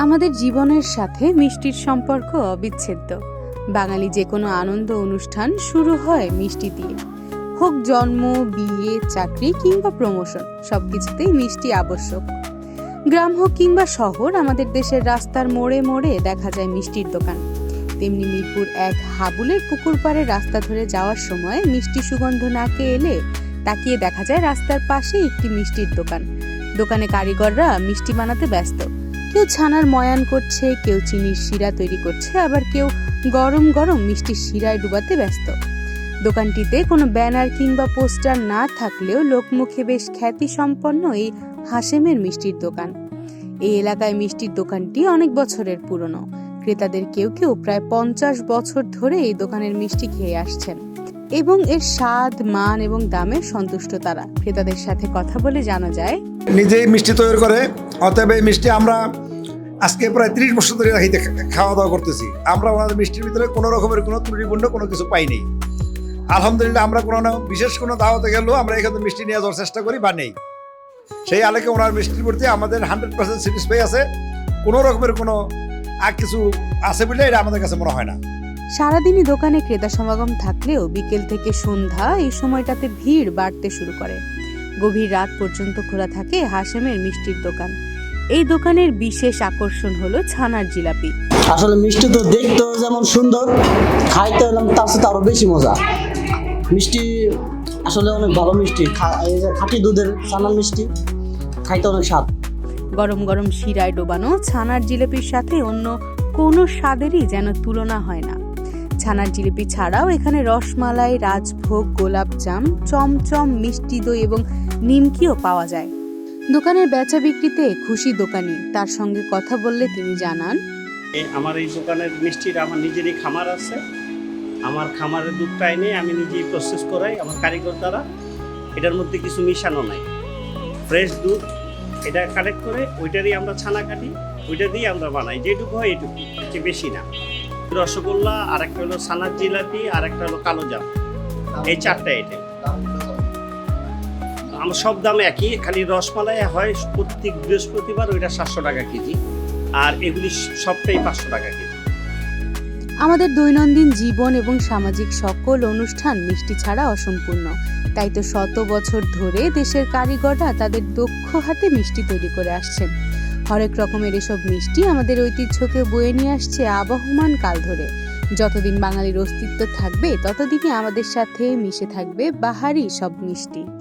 আমাদের জীবনের সাথে মিষ্টির সম্পর্ক অবিচ্ছেদ্য। বাঙালি যে কোনো আনন্দ অনুষ্ঠান শুরু হয় মিষ্টি দিয়ে। হোক জন্ম, বিয়ে, চাকরি কিংবা প্রমোশন সব কিছুতেই মিষ্টি আবশ্যক। গ্রাম হোক কিংবা শহর, আমাদের দেশের রাস্তার মোড়ে মোড়ে দেখা যায় মিষ্টির দোকান। তেমনি মিরপুর এক হাবুলের পুকুর পাড়ে রাস্তা ধরে যাওয়ার সময় মিষ্টি সুগন্ধ নাকে এলে তাকিয়ে দেখা যায় রাস্তার পাশে একটি মিষ্টির দোকান। দোকানে কারিগররা মিষ্টি বানাতে ব্যস্ত। কেউ ছানার ময়ান করছে, কেউ চিনির শিরা তৈরি করছে, আবার কেউ গরম গরম মিষ্টির শিরায় ডুবাতে ব্যস্ত। দোকানটিতে কোনো ব্যানার কিংবা পোস্টার না থাকলেও লোকমুখে বেশ খ্যাতি সম্পন্ন এই হাসেমের মিষ্টির দোকান। এই এলাকায় মিষ্টির দোকানটি অনেক বছরের পুরনো। ক্রেতাদের কেউ কেউ প্রায় পঞ্চাশ বছর ধরে এই দোকানের মিষ্টি খেয়ে আসছেন। এবং এর স্বাদ, মান এবং দামে সন্তুষ্ট তারা। ক্রেতাদের সাথে কথা বলে জানা যায়, নিজেই মিষ্টি তৈরি করে, অতএব এই মিষ্টি আমরা আজকে প্রায় ত্রিশ বছর ধরে খাইতে খাওয়া দাওয়া করতেছি। আমরা আমাদের মিষ্টির ভিতরে কোনো রকমের কোনো ত্রুটিপূর্ণ কোনো কিছু পাইনি আলহামদুলিল্লাহ আমরা কোনো না- বিশেষ কোনো দাওয়াতে গেলেও আমরা এখানে মিষ্টি নিয়ে যাওয়ার চেষ্টা করি বা নেই। সেই আলেকে ওনার মিষ্টির প্রতি আমাদের হান্ড্রেড পার্সেন্ট স্যাটিসফাই আছে। কোনো রকমের কোনো আর কিছু আছে বলে এটা আমাদের কাছে মনে হয় না। সারাদিনই দোকানে ক্রেতা সমাগম থাকলেও বিকেল থেকে সন্ধ্যা এই সময়টাতে ভিড় বাড়তে শুরু করে। গভীর রাত পর্যন্ত খোলা থাকে হাসেমের মিষ্টির দোকান। এই দোকানের বিশেষ আকর্ষণ হলো ছানার জিলাপি। আসলে মিষ্টি তো দেখতেও যেমন সুন্দর খাইতে হলাম তার সাথে আরও বেশি মজা। মিষ্টি আসলে অনেক ভালো মিষ্টি। খাঁটি দুধের চানার মিষ্টি খাইতে অনেক স্বাদ। গরম গরম শিরায় ডোবানো ছানার জিলাপির সাথে অন্য কোনো স্বাদেরই যেন তুলনা হয় না। ছানার জিলিপি ছাড়াও এখানে রসমালাই, রাজভোগ, গোলাপজাম, চমচম, মিষ্টি দই এবং নিমকিও পাওয়া যায়। দোকানের বেচা বিক্রিতে খুশি দোকানি, তার সঙ্গে কথা বললে তিনি জানান আমার এই দোকানের মিষ্টির আমার নিজেরই খামার আছে। আমার খামারের দুধটা এনে আমি নিজেই প্রসেস করাই, আমার কারিগর দ্বারা এটার মধ্যে কিছু মিশানো নাই। ফ্রেশ দুধ এটা কালেক্ট করে ওইটারই আমরা ছানা কাটি, ওইটা দিয়ে আমরা বানাই। যেটুকু হয় এটুকু বেশি না। রসগোল্লা আর একটা হলো ছানার জিলাপি আর একটা হলো কালো জাম। এই চারটা আইটেম আমার সব দাম একই খালি রসমালাই হয় প্রত্যেক বৃহস্পতিবার ওইটা সাতশো টাকা কেজি আর এগুলি সবটাই পাঁচশো টাকা কেজি। আমাদের দৈনন্দিন জীবন এবং সামাজিক সকল অনুষ্ঠান মিষ্টি ছাড়া অসম্পূর্ণ। তাই তো শত বছর ধরে দেশের কারিগররা তাদের দক্ষ হাতে মিষ্টি তৈরি করে আসছেন। হরেক রকমের এসব মিষ্টি আমাদের ঐতিহ্যকে বয়ে নিয়ে আসছে আবহমান কাল ধরে। যতদিন বাঙালির অস্তিত্ব থাকবে, ততদিনই আমাদের সাথে মিশে থাকবে বাহারি সব মিষ্টি।